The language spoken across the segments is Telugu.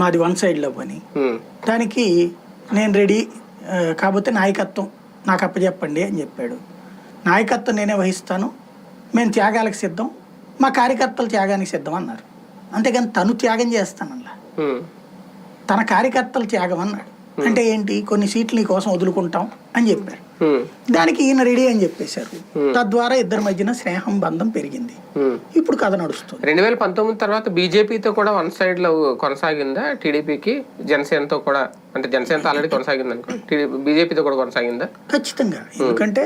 మాది వన్ సైడ్ లవ్ అని. ఉమ్, దానికి నేను రెడీ కాకపోతే నాయకత్వం నాకు అప్పచెప్పండి అని చెప్పాడు. నాయకత్వం నేనే వహిస్తాను మేము త్యాగాలకు సిద్ధం మా కార్యకర్తలు త్యాగానికి సిద్ధం అన్నారు. అంతేగాని తను త్యాగం చేస్తానల్లా. తన కార్యకర్తలు త్యాగం అన్నాడు. అంటే ఏంటి? కొన్ని సీట్లు నీ కోసం వదులుకుంటాం అని చెప్పారు. దానికి ఈయన రెడీ అని చెప్పేశారు. తద్వారా ఇద్దరి మధ్యన స్నేహం బంధం పెరిగింది. కథ నడుస్తుంది. రెండు వేల పంతొమ్మిది తర్వాత బీజేపీతో కూడా వన్ సైడ్లో కొనసాగిందా? టీడీపీకి జనసేనతో కూడా అంటే జనసేనతో ఆల్రెడీ కొనసాగింది అనుకో బీజేపీతో కూడా కొనసాగిందా? ఖచ్చితంగా. ఎందుకంటే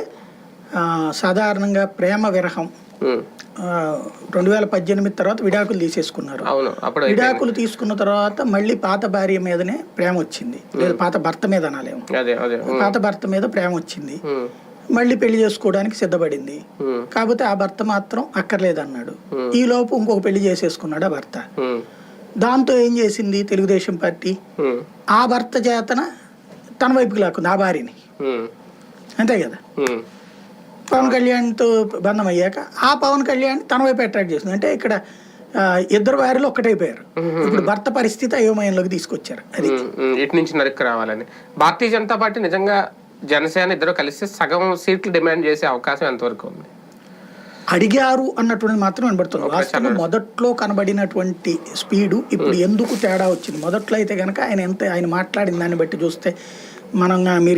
సాధారణంగా ప్రేమ విరహం రెండు వేల పద్దెనిమిది తర్వాత విడాకులు తీసేసుకున్నారు. విడాకులు తీసుకున్న తర్వాత మళ్ళీ పాత భార్య మీదనే ప్రేమ వచ్చింది. లేదా పాత భర్త మీద అనాలేము. పాత భర్త మీద ప్రేమ వచ్చింది. మళ్ళీ పెళ్ళి చేసుకోవడానికి సిద్ధపడింది. కాకపోతే ఆ భర్త మాత్రం అక్కర్లేదన్నాడు. ఈ లోపు ఇంకొక పెళ్ళి చేసేసుకున్నాడు ఆ భర్త. దాంతో ఏం చేసింది తెలుగుదేశం పార్టీ? ఆ భర్త చేతన తన వైపుకి లాక్కుంది ఆ భార్యని. అంతే కదా? పవన్ కళ్యాణ్తో బంధం అయ్యాక ఆ పవన్ కళ్యాణ్ తన వైపు అట్రాక్ట్ చేసింది. అంటే ఇక్కడ ఇద్దరు భార్యలు ఒక్కటైపోయారు. ఇప్పుడు భర్త పరిస్థితి అయోమయంలోకి తీసుకొచ్చారు. అది. ఇటు నుంచి నరికి రావాలని. భారతీయ జనతా పార్టీ నిజంగా జనసేన ఇద్దరు కలిసి సగం సీట్లు డిమాండ్ చేసే అవకాశం ఎంతవరకు ఉంది? అడిగారు అన్నటువంటిది మాత్రం వాస్తవంగా మొదట్లో కనబడినటువంటి స్పీడు ఇప్పుడు ఎందుకు తేడా వచ్చింది? మొదట్లో అయితే కనుక ఆయన ఎంత ఆయన మాట్లాడిన దాన్ని బట్టి చూస్తే మనం మీరు